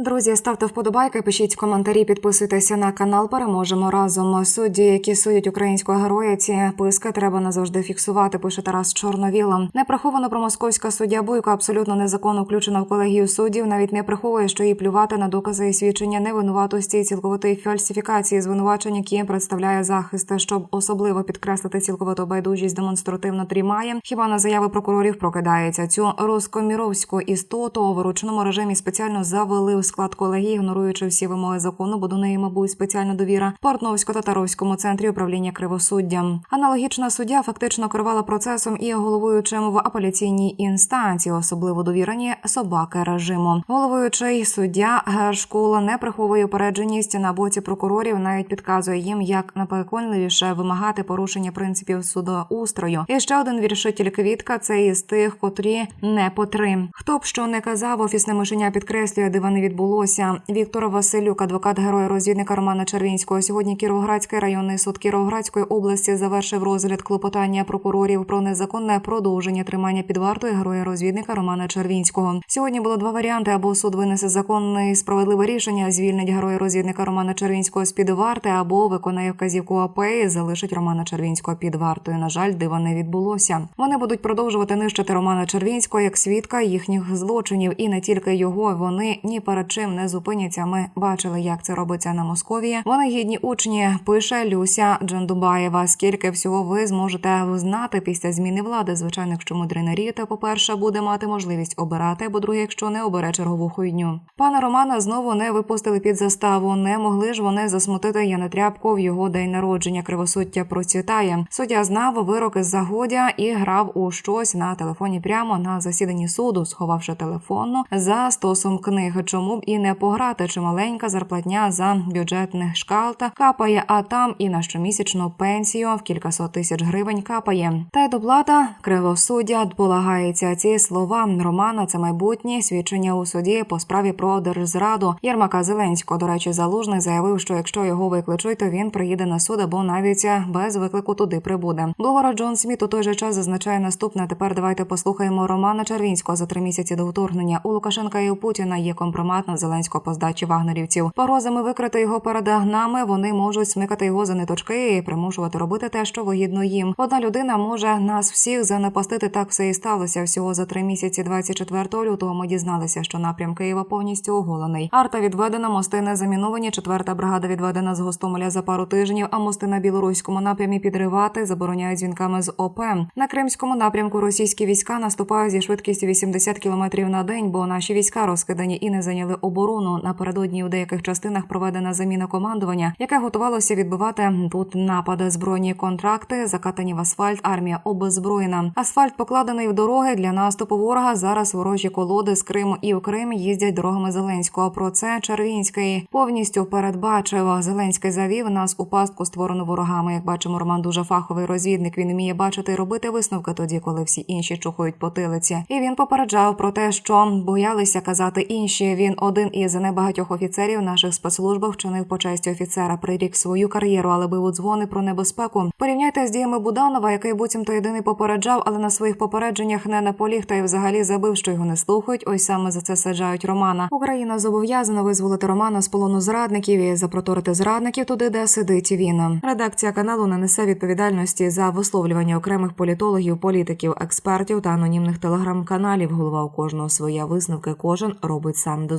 Друзі, ставте вподобайки, пишіть коментарі, підписуйтеся на канал. Переможемо разом. Судді, які судять українського героя, ці писки треба назавжди фіксувати. Пише Тарас Чорновіла. Неприховано про московська суддя Бойко абсолютно незаконно включена в колегію суддів. Навіть не приховує, що їй плювати на докази і свідчення невинуватості і цілковитої фальсифікації звинувачень, які представляє захист, щоб особливо підкреслити цілковиту байдужість, демонстративно трімає. Хіба на заяви прокурорів прокидається цю роскоміровську істоту в ручному режимі спеціально завели склад колегії, ігноруючи всі вимоги закону, бо до неї, мабуть, спеціальна довіра Портновсько-татаровському центрі управління кривосуддям. Аналогічна суддя фактично керувала процесом і головуючим в апеляційній інстанції, особливо довірені собаки режиму. Головуючий суддя Гершкул не приховує упередженість на боці прокурорів, навіть підказує їм, як напереконливіше вимагати порушення принципів судоустрою. І ще один віршитель Квітка це із тих, котрі не по три. Хто б що не казав, офісне мишеня підкреслює, дива не відбулося. Віктор Василюк, адвокат героя розвідника Романа Червінського. Сьогодні Кіровоградський районний суд Кіровоградської області завершив розгляд клопотання прокурорів про незаконне продовження тримання під вартою героя розвідника Романа Червінського. Сьогодні було два варіанти: або суд винесе законне і справедливе рішення, звільнить героя розвідника Романа Червінського з під варти, або виконає вказівку АП і залишить Романа Червінського під вартою. На жаль, дива не відбулося. Вони будуть продовжувати нищити Романа Червінського як свідка їхніх злочинів, і не тільки його. Вони ні перед чим не зупиняться. Ми бачили, як це робиться на Московії. Вони гідні учні. Пише Люся Джандубаєва. Скільки всього ви зможете знати після зміни влади? Звичайно, якщо мудрий наріти, по-перше, буде мати можливість обирати, бо друге, якщо не обере чергову хуйню. Пана Романа знову не випустили під заставу. Не могли ж вони засмутити Яна Тряпко в його день народження. Кривосуття процвітає. Суддя знав вироки з загодя і грав у щось на телефоні прямо на засіданні суду, сховавши телефонну за стосом книг. Чому б і не пограти? Чималенька зарплатня за бюджетних шкалта капає, а там і на щомісячну пенсію в кількасот тисяч гривень капає. Та й доплата кривосуддя полагається. Ці слова Романа це майбутнє свідчення у суді по справі про держзраду Єрмака Зеленського. До речі, залужний заявив, що якщо його викличуть, то він приїде на суд або навіть без виклику туди прибуде. Блогер Джон Сміт у той же час зазначає наступне. Тепер давайте послухаємо Романа Червінського за три місяці до вторгнення. У Лукашенка і у Путіна є компромат Зеленського по здачі вагнерівців. Погрозами викрити його перед гнами. Вони можуть смикати його за ниточки і примушувати робити те, що вигідно їм. Одна людина може нас всіх занапастити. Так все і сталося. Всього за три місяці, 24 лютого, ми дізналися, що напрям Києва повністю оголений. Арта відведена, мости не заміновані. Четверта бригада відведена з Гостомеля за пару тижнів. А мости на білоруському напрямі підривати забороняють дзвінками з ОП. На кримському напрямку російські війська наступають зі швидкістю 80 км на день, бо наші війська розкидані і не зайняли оборону. Напередодні у деяких частинах проведена заміна командування, яке готувалося відбивати тут напади. Збройні контракти закатані в асфальт. Армія обезброєна. Асфальт покладений в дороги для наступу ворога. Зараз ворожі колоди з Криму і в Крим їздять дорогами Зеленського. Про це Червінський повністю передбачив. Зеленський завів нас у пастку створену ворогами. Як бачимо, Роман дуже фаховий розвідник. Він вміє бачити і робити висновки тоді, коли всі інші чухають потилиці. І він попереджав про те, що боялися казати інші. Він один із небагатьох офіцерів наших спецслужб вчинив по честі офіцера. Прирік свою кар'єру, але бив у дзвони про небезпеку. Порівняйте з діями Буданова, який буцімто єдиний попереджав, але на своїх попередженнях не наполіг та й взагалі забив, що його не слухають. Ось саме за це саджають Романа. Україна зобов'язана визволити Романа з полону зрадників і запроторити зрадників туди, де сидить він. Редакція каналу не несе відповідальності за висловлювання окремих політологів, політиків, експертів та анонімних телеграм-каналів. Голова у кожного своя висновки. Кожен робить сам до